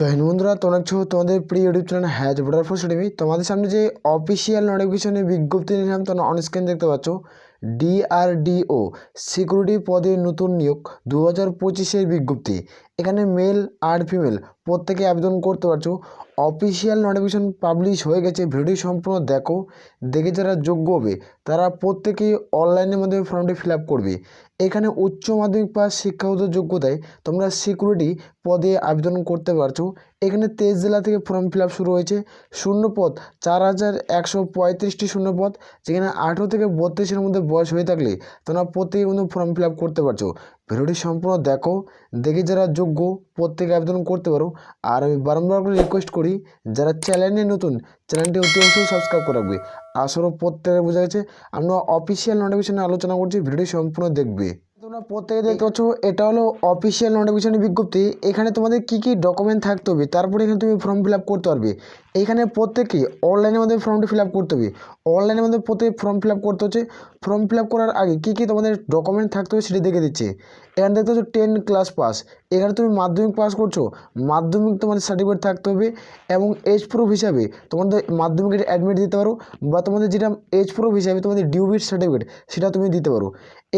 তো হ্যাঁ বন্ধুরা তোমরা তোমাদের প্রিয় YouTube channel has Border Force TV তোমাদের সামনে যে অফিসিয়াল নোটিফিকেশনের বিজ্ঞপ্তি নিলাম তোমরা অন স্ক্রিন দেখতে পাচ্ছ ডিআরডিও সিকিউরিটি পদে নতুন নিয়োগ দু হাজার পঁচিশের বিজ্ঞপ্তি। এখানে মেল আর ফিমেল প্রত্যেকে আবেদন করতে পারছ। অফিসিয়াল নোটিফিকেশন পাবলিশ হয়ে গেছে ভিডিও সম্পূর্ণ দেখো, দেখে যারা যোগ্য হবে, তারা প্রত্যেকেই অনলাইনের মাধ্যমে ফর্মটি ফিল করবে। এখানে উচ্চ মাধ্যমিক পাস শিক্ষাগত যোগ্যতায় তোমরা সিকিউরিটি পদে আবেদন করতে পারছ। এখানে তেইশ জেলা থেকে ফর্ম ফিল শুরু হয়েছে। শূন্য পদ চার হাজার একশো পঁয়ত্রিশটি শূন্য পদ যেখানে আঠেরো থেকে বত্রিশের মধ্যে বয়স হয়ে থাকলে তোমরা প্রত্যেকে কিন্তু ফর্ম ফিল করতে পারছ। ভিডিওটি সম্পূর্ণ দেখো, দেখে যারা যোগ্য প্রত্যেকে আবেদন করতে পারো, আর আমি বারম্বার করে রিকোয়েস্ট করি, যারা চ্যানেলে নতুন চ্যানেলটি অতি অবশ্যই সাবস্ক্রাইব করে রাখবে। আসলে প্রত্যেকে বোঝা গেছে, আমরা অফিসিয়াল নোটিফিকেশনে আলোচনা করছি, ভিডিওটি সম্পূর্ণ দেখবে। তোমরা প্রত্যেকে দেখতে পাচ্ছ, এটা হলো অফিসিয়াল নোটিফিকেশনের বিজ্ঞপ্তি। এখানে তোমাদের কী কী ডকুমেন্ট থাকতে হবে, তারপরে এখানে তুমি ফর্ম ফিল করতে পারবে। এখানে প্রত্যেকেই অনলাইনের মধ্যে ফর্মটি ফিল করতে হবে। অনলাইনের মধ্যে প্রত্যেকে ফর্ম ফিল করতে হচ্ছে। ফর্ম ফিল করার আগে কী কী তোমাদের ডকুমেন্ট থাকতে হবে সেটি দেখে দিচ্ছে। এখানে দেখতে পাচ্ছ টেন ক্লাস পাস এখানে তুমি মাধ্যমিক পাস করছ, মাধ্যমিক তোমাদের সার্টিফিকেট থাকতে হবে এবং এজ প্রুফ হিসাবে তোমাদের মাধ্যমিকের অ্যাডমিট দিতে পারো বা তোমাদের যেটা এজ প্রুফ হিসাবে তোমাদের ডিউবিট সার্টিফিকেট সেটা তুমি দিতে পারো।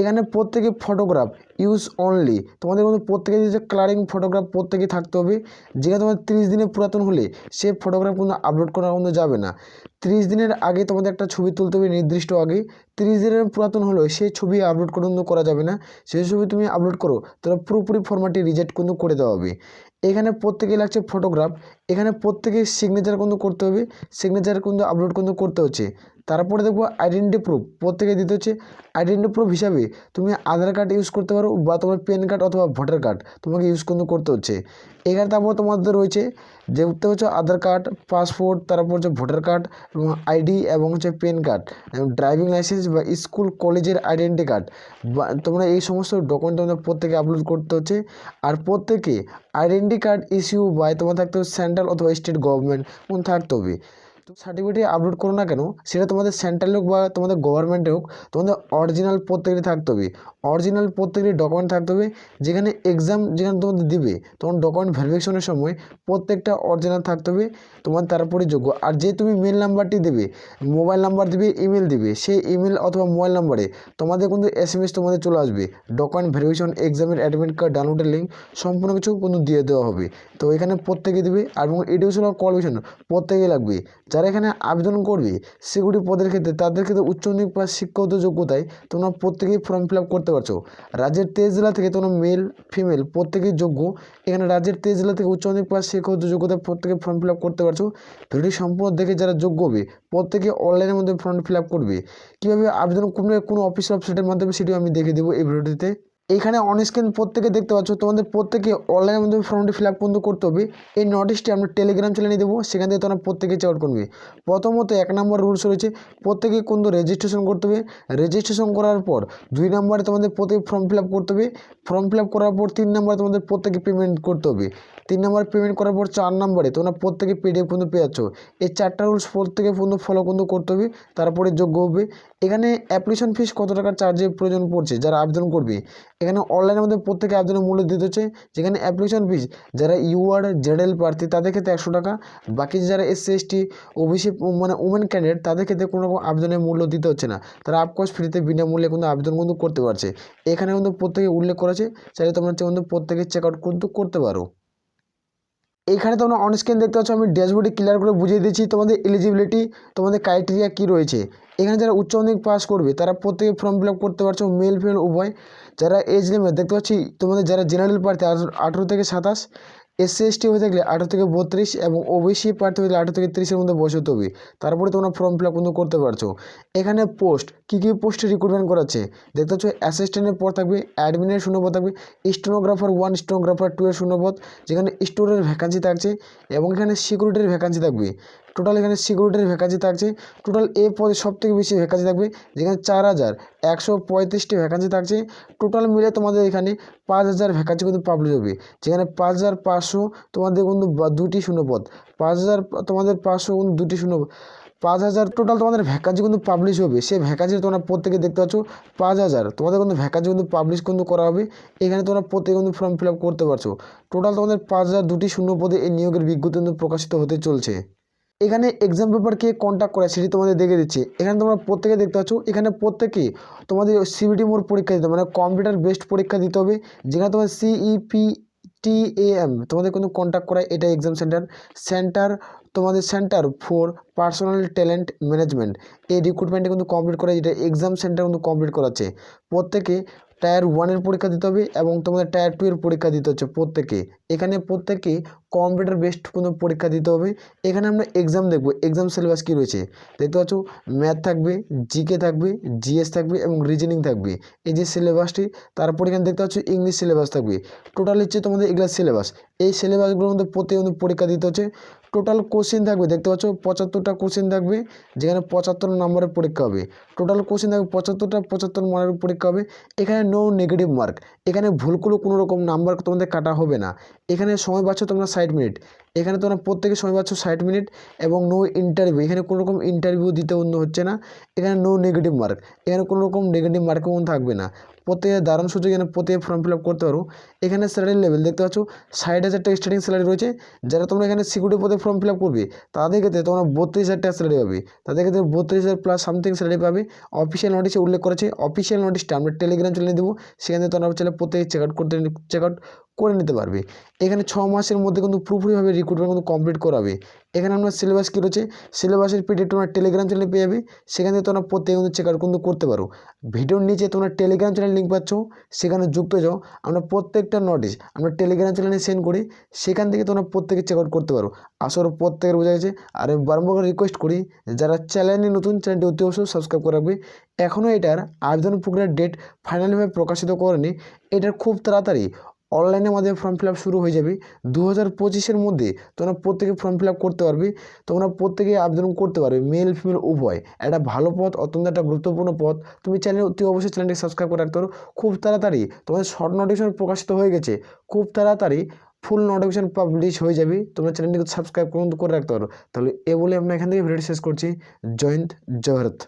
এখানে প্রত্যেকে ফটোগ্রাফ ইউজ অনলি তোমাদের মধ্যে প্রত্যেকে যে ক্লারিং ফটোগ্রাফ প্রত্যেকেই থাকতে হবে যেটা তোমার তিরিশ দিনে পুরাতন হলে সে ফটোগ্রাফ কিন্তু আপলোড করা কিন্তু যাবে না। তিরিশ দিনের আগে তোমাদের একটা ছবি তুলতে হবে নির্দিষ্ট আগে। তিরিশ দিনের পুরাতন হলেও সেই ছবি আপলোড কিন্তু করা যাবে না। সেই ছবি তুমি আপলোড করো, তাহলে পুরোপুরি ফরম্যাটটি রিজেক্ট কিন্তু করে দেওয়া হবে। এখানে প্রত্যেকেই লাগছে ফটোগ্রাফ এখানে প্রত্যেকে সিগনেচার কিন্তু করতে হবে সিগনেচার কিন্তু আপলোড কিন্তু করতে হচ্ছে। তারপরে দেখব আইডেন্টি প্রুফ প্রত্যেকে দিতে হচ্ছে আইডেন্টি প্রুফ হিসাবে। তুমি আধার কার্ড ইউজ করতে পারো বা তোমার প্যান কার্ড অথবা ভোটার কার্ড তোমাকে ইউজ কিন্তু করতে হচ্ছে। এখানে তারপর তোমাদের রয়েছে যে উঠতে হচ্ছে আধার কার্ড পাসপোর্ট তারপর হচ্ছে ভোটার কার্ড এবং আইডি এবং হচ্ছে প্যান কার্ড এবং ড্রাইভিং লাইসেন্স বা স্কুল কলেজের আইডেন্টি কার্ড বা তোমরা এই সমস্ত ডকুমেন্ট তোমাদের প্রত্যেকে আপলোড করতে হচ্ছে। আর প্রত্যেকে আইডেন্টি কার্ড ইস্যু বা তোমার থাকতে হবে সেন্ট্রাল অথবা স্টেট গভর্নমেন্ট কোন থাকতে হবে। তো সার্টিফিকেট আপলোড করো না কেন, সেটা তোমাদের সেন্ট্রাল হোক বা তোমাদের গভর্নমেন্টে হোক, তোমাদের অরিজিনাল প্রত্যেকটি থাকতে হবে। অরিজিনাল প্রত্যেকটি ডকুমেন্ট থাকতে হবে। যেখানে এক্সাম যেখানে তোমাদের দিবে, তখন ডকুমেন্ট ভেরিফিকেশনের সময় প্রত্যেকটা অরিজিনাল থাকতে হবে, তোমার তারপরে যোগ্য। আর যে তুমি মেল নাম্বারটি দেবে মোবাইল নাম্বার দিবে ইমেল দিবে, সেই ইমেল অথবা মোবাইল নাম্বারে তোমাদের কিন্তু এস এম এস তোমাদের চলে আসবে। ডকুমেন্ট ভেরিফিকেশন এক্সামের অ্যাডমিট কার্ড ডাউনলোডের লিঙ্ক সম্পূর্ণ কিছু কিন্তু দিয়ে দেওয়া হবে। তো এখানে প্রত্যেকে দেবে এবং এডুকেশন কোয়ালিফিকেশন প্রত্যেকেই লাগবে। যারা এখানে আবেদন করবে সিকিউরিটি পদের ক্ষেত্রে তাদের ক্ষেত্রে উচ্চ মাধ্যমিক পাস শিক্ষাগত যোগ্যতায় তোমরা প্রত্যেকেই ফর্ম ফিল আপ করতে পারছ। রাজ্যের তেইশ জেলা থেকে তোমরা মেল ফিমেল প্রত্যেকেই যোগ্য। এখানে রাজ্যের তেইশ জেলা থেকে উচ্চ মাধ্যমিক পাস শিক্ষক যোগ্যতা প্রত্যেকে ফর্ম ফিল করতে পারছ। ভিডিও সম্পূর্ণ দেখে যারা যোগ্য হবে, প্রত্যেকে অনলাইনের মধ্যে ফর্ম ফিল করবে। কীভাবে আবেদন করবে, কোনো অফিস ওয়েবসাইটের মাধ্যমে, সেটিও আমি দেখে দেবো এই ভিডিওটিতে। এইখানে অনস্ক্রিন প্রত্যেকে দেখতে পাচ্ছ, তোমাদের প্রত্যেকে অনলাইনের মধ্যে ফর্মটি ফিল আপ কিন্তু করতে হবে। এই নোটিশটি আমরা টেলিগ্রাম চ্যানেলে দেবো, সেখান থেকে তোমরা প্রত্যেকে চেক আউট করবে। প্রথমত এক নম্বর রুলস রয়েছে, প্রত্যেকে কিন্তু রেজিস্ট্রেশন করতে হবে। রেজিস্ট্রেশন করার পর দুই নম্বরে তোমাদের প্রত্যেকে ফর্ম ফিল আপ করতে হবে। ফর্ম ফিল আপ করার পর তিন নম্বরে তোমাদের প্রত্যেকে পেমেন্ট করতে হবে। তিন নম্বর পেমেন্ট করার পর চার নম্বরে তোমরা প্রত্যেকে পিডিএফ কিন্তু পেয়ে যাচ্ছ। এই চারটা রুলস প্রত্যেকে কিন্তু ফলো কিন্তু করতে হবে, তারপরে যোগ্য হবে। এখানে অ্যাপ্লিকেশন ফিস কত টাকার চার্জের প্রয়োজন পড়ছে, যারা আবেদন করবে? এখানে অনলাইনের মধ্যে প্রত্যেকে আবেদনের মূল্য দিতে হচ্ছে। যেখানে অ্যাপ্লিকেশন ফিজ যারা ইউআর জেডেল প্রার্থী, তাদের ক্ষেত্রে একশো টাকা। বাকি যারা এসসি এসটি ওবিসি মানে উমেন ক্যান্ডিডেট তাদের ক্ষেত্রে কোনো রকম আবেদনের মূল্য দিতে হচ্ছে না। তারা আপকোর্স ফ্রিতে বিনামূল্যে কিন্তু আবেদন কিন্তু করতে পারছে। এখানে কিন্তু প্রত্যেকে উল্লেখ করেছে চাইলে তোমরা কিন্তু প্রত্যেকে চেক আউট কিন্তু করতে পারো। এইখানে তোমরা অনস্ক্রিন দেখতে পাচ্ছ, আমি ড্যাশবোর্ডে ক্লিয়ার করে বুঝিয়ে দিচ্ছি তোমাদের এলিজিবিলিটি তোমাদের ক্রাইটেরিয়া কী রয়েছে। এখানে যারা উচ্চ মাধ্যমিক পাস করবে, তারা প্রত্যেকে ফর্ম ফিল করতে পারছ মেল ফিমেল উভয়। যারা এজ লিমিট দেখতে পাচ্ছি তোমাদের যারা জেনারেল প্রার্থী, আঠারো থেকে সাতাশ এসসি এসটি হয়ে থাকলে আঠারো থেকে বত্রিশ এবং ওবিসি প্রার্থী হয়ে আঠারো থেকে তিরিশের মধ্যে বয়স হতে হবে। তারপরে তোমরা ফর্ম ফিল আপ কিন্তু করতে পারছ। এখানে পোস্ট কী কী পোস্টে রিক্রুটমেন্ট করাচ্ছে? দেখতে পাচ্ছ অ্যাসিস্ট্যান্টের পর থাকবে অ্যাডমিনের শূন্যপদ থাকবে স্টোনোগ্রাফার ওয়ান স্টোনোগ্রাফার টু এর শূন্যপদ, যেখানে স্টোরের ভ্যাকান্সি থাকছে এবং এখানে সিকিউরিটির ভ্যাকান্সি থাকবে। টোটাল এখানে সিকিউরিটির ভ্যাকান্সি থাকছে। টোটাল এ পদে সব থেকে বেশি ভ্যাকান্সি থাকবে, যেখানে চার হাজার একশো পঁয়ত্রিশটি ভ্যাকান্সি থাকছে। টোটাল মিলে তোমাদের এখানে পাঁচ হাজার ভ্যাকান্সি কিন্তু পাবলিশ হবে। যেখানে পাঁচ হাজার পাঁচশো তোমাদের কিন্তু দুটি শূন্যপদ। পাঁচ হাজার তোমাদের পাঁচশো দুটি শূন্য, পাঁচ হাজার টোটাল তোমাদের ভ্যাকান্সি কিন্তু পাবলিশ হবে। সেই ভ্যাকান্সি তোমরা প্রত্যেকে দেখতে পাচ্ছ, পাঁচ হাজার তোমাদের কিন্তু ভ্যাকান্সি কিন্তু পাবলিশ কিন্তু করা হবে। এখানে তোমরা প্রত্যেকে কিন্তু ফর্ম ফিল আপ করতে পারছ। টোটাল তোমাদের পাঁচ হাজার দুটি শূন্য পদে এই নিয়োগের বিজ্ঞপ্তি কিন্তু প্রকাশিত হতে চলছে। এখানে এক্সাম পেপার কে কন্ট্যাক্ট করে, সেটি তোমাদের দেখে দিচ্ছি। এখানে তোমরা প্রত্যেকে দেখতে পাচ্ছ, এখানে প্রত্যেকে তোমাদের সিবিটি মোড পরীক্ষা দিতে মানে কম্পিউটার বেসড পরীক্ষা দিতে হবে, যেখানে তোমার E সিইপি টিএএম তোমাদের কিন্তু কন্ট্যাক্ট করায় এটা এক্সাম সেন্টার সেন্টার তোমাদের centre for personal talent management এই রিক্রুটমেন্টে কিন্তু কমপ্লিট করা, যেটা এক্সাম সেন্টার কিন্তু কমপ্লিট করাচ্ছে প্রত্যেকে টায়ার ওয়ানের পরীক্ষা দিতে হবে এবং তোমাদের টায়ার টু এর পরীক্ষা দিতে হচ্ছে, প্রত্যেকে। এখানে প্রত্যেকে কম্পিউটার বেসড কোনো পরীক্ষা দিতে হবে। এখানে আমরা এক্সাম দেখব। এক্সাম সিলেবাস কী রয়েছে? দেখতে পাচ্ছ ম্যাথ থাকবে জিকে থাকবে জিএস থাকবে এবং রিজনিং থাকবে। এই যে সিলেবাসটি তারপর এখানে দেখতে পাচ্ছ ইংলিশ সিলেবাস থাকবে। টোটাল হচ্ছে তোমাদের এগুলো সিলেবাস এই সিলেবাসগুলোর মধ্যে প্রত্যেক পরীক্ষা দিতে হচ্ছে। টোটাল কোশ্চেন থাকবে, দেখতে পাচ্ছ, পঁচাত্তরটা কোশ্চেন থাকবে, যেখানে পঁচাত্তর নম্বরের পরীক্ষা হবে। টোটাল কোশ্চেন থাকবে পঁচাত্তরটা, পঁচাত্তর মার্কের পরীক্ষা হবে। এখানে নো নেগেটিভ মার্ক এখানে ভুলগুলো কোনো রকম নাম্বার তোমাদের কাটা হবে না। এখানে সময় পাচ্ছ তোমরা ষাট মিনিট। এখানে তোমরা প্রত্যেকে সময় পাচ্ছ ষাট মিনিট এবং নো ইন্টারভিউ এখানে কোনো রকম ইন্টারভিউ দিতে অন্য হচ্ছে না। এখানে নো নেগেটিভ মার্ক এখানে কোনো রকম নেগেটিভ মার্ক কোনো থাকবে না। প্রত্যেকের দারুণ সুযোগ এখানে প্রত্যেকে ফর্ম ফিল আপ করতে পারো। এখানে স্যালারি লেভেল দেখতে পাচ্ছ, ষাট হাজার টাকা স্টার্টিং স্যালারি রয়েছে। যারা তোমরা এখানে সিকিউরিটি পদে ফর্ম ফিল আপ করবে, তাদের ক্ষেত্রে তোমরা বত্রিশ হাজার টাকা স্যালারি পাবে। তাদের ক্ষেত্রে বত্রিশ হাজার প্লাস সামথিং স্যালারি পাবে। অফিসিয়াল নোটিশে উল্লেখ করেছে অফিসিয়াল নোটিশটা আমরা টেলিগ্রাম চ্যানেলে দেবো। সেখানে তোমরা চাইলে প্রত্যেকে চেক আউট করতে চেক আউট করে নিতে পারবে। এখানে ছ মাসের মধ্যে কিন্তু পুরোপুরিভাবে রিক্রুটমেন্ট কিন্তু কমপ্লিট করাবে। এখানে আপনার সিলেবাস কী রয়েছে? সিলেবাসের পিডিএফ তোমরা টেলিগ্রাম চ্যানেলে পেয়ে যাবে। সেখান থেকে তোমরা প্রত্যেকে কিন্তু চেক আউট কিন্তু করতে পারো। ভিডিওর নিচে তোমরা টেলিগ্রাম চ্যানেল লিঙ্ক পাচ্ছ। সেখানে যুক্ত যাও। আমরা প্রত্যেকটা নোটিশ আমরা টেলিগ্রাম চ্যানেলে সেন্ড করি সেখান থেকে তোমরা প্রত্যেকে চেক আউট করতে পারো। আসলে প্রত্যেকের বোঝা গেছে। আর আমি বারবার রিকোয়েস্ট করি, যারা চ্যানেলে নতুন চ্যানেলটি অতি অবশ্যই সাবস্ক্রাইব করে রাখবে। এখনও এটার আবেদন প্রক্রিয়ার ডেট ফাইনালিভাবে প্রকাশিত করেনি। এটার খুব তাড়াতাড়ি। অনলাইনের মাধ্যমে ফর্ম ফিল শুরু হয়ে যাবে। দু হাজার পঁচিশের মধ্যে তোমরা প্রত্যেকে ফর্ম ফিল করতে পারবে। তোমরা প্রত্যেকে আবেদন করতে পারবে মেল ফিমেল উভয়। একটা ভালো পথ, অত্যন্ত একটা গুরুত্বপূর্ণ পথ। তুমি চ্যানেল অতি অবশ্যই চ্যানেলটি সাবস্ক্রাইব করে রাখতে পারো। খুব তাড়াতাড়ি তোমাদের শর্ট নোটিফিকেশন প্রকাশিত হয়ে গেছে। খুব তাড়াতাড়ি ফুল নোটিফিকেশন পাবলিশ হয়ে যাবে। তোমরা চ্যানেলটিকে সাবস্ক্রাইব করে রাখতে পারো। তাহলে এ বলে আমরা এখান থেকে ভিডিওটি শেষ করছি। জয়ন্ত জয় ভারত।